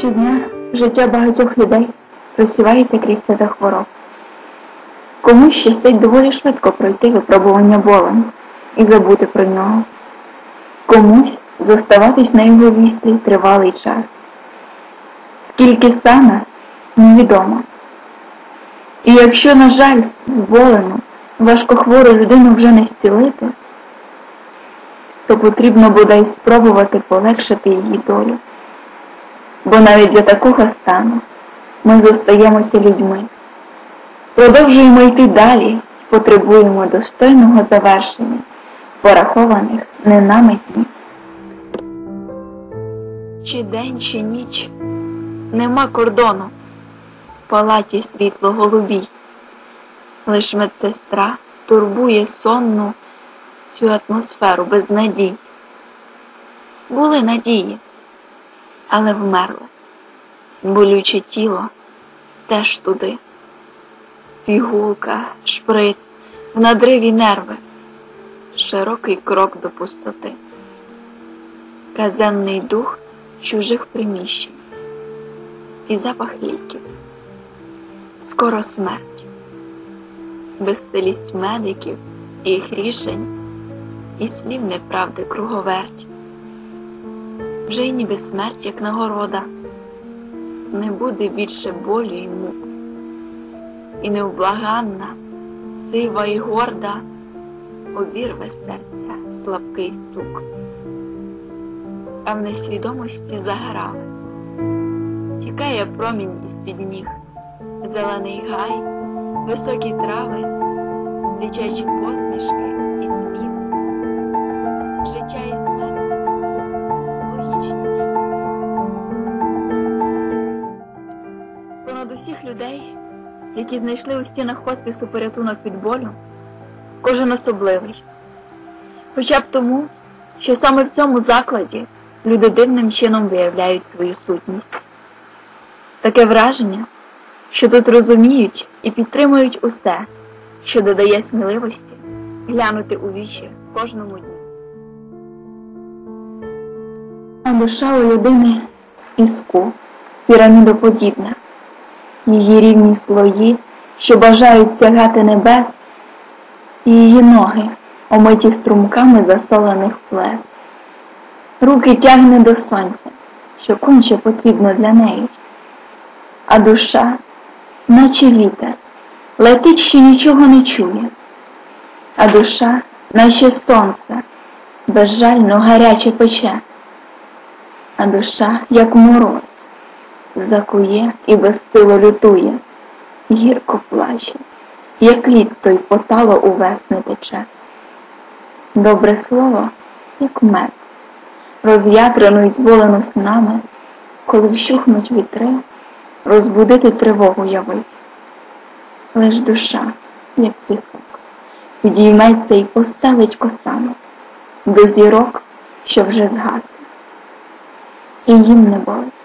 Щодня життя багатьох людей просівається крізь це хвороб. Комусь щастить доволі швидко пройти випробування болем і забути про нього, комусь зоставатись на його вістрі тривалий час. Скільки саме невідомо. І якщо, на жаль, зболену, важкохвору людину вже не зцілити, то потрібно бодай спробувати полегшити її долю. Бо навіть за такого стану ми зостаємося людьми, продовжуємо йти далі і потребуємо достойного завершення, порахованих не нами днів. Чи день, чи ніч, нема кордону, в палаті світло голубій, лиш медсестра турбує сонну цю атмосферу без надій. Були надії, але вмерли, болюче тіло теж туди. Пігулка, шприц, в надриві нерви, широкий крок до пустоти, казенний дух чужих приміщень. І запах ліків, скоро смерть, безсилість медиків їх рішень, і слів неправди круговерть. Вже й ніби смерть, як нагорода, не буде більше болю й мук, і невблаганна, сива і горда обірве серця слабкий стук, а в несвідомості заграли, тікає промінь із-під ніг, зелений гай, високі трави, дитячі посмішки і сміх, понад усіх людей, які знайшли у стінах хоспісу порятунок від болю, кожен особливий. Хоча б тому, що саме в цьому закладі люди дивним чином виявляють свою сутність. Таке враження, що тут розуміють і підтримують усе, що додає сміливості глянути у вічі кожному дню. А душа у людини з піску, пірамідоподібна, її рівні слої, що бажають сягати небес, і її ноги, омиті струмками засолених плес. Руки тягне до сонця, що конче потрібно для неї, а душа, наче вітер, летить, що нічого не чує, а душа, наче сонце, безжально гаряче пече. А душа, як мороз, закує і безсило лютує, гірко плаче, як лід той потало у весни тече. Добре слово, як мед, роз'ятрену й зболену снами, коли вщухнуть вітри, розбудити тривогу явить. Лиш душа, як пісок, підійметься і поставить косами до зірок, що вже згасли і їм не болить.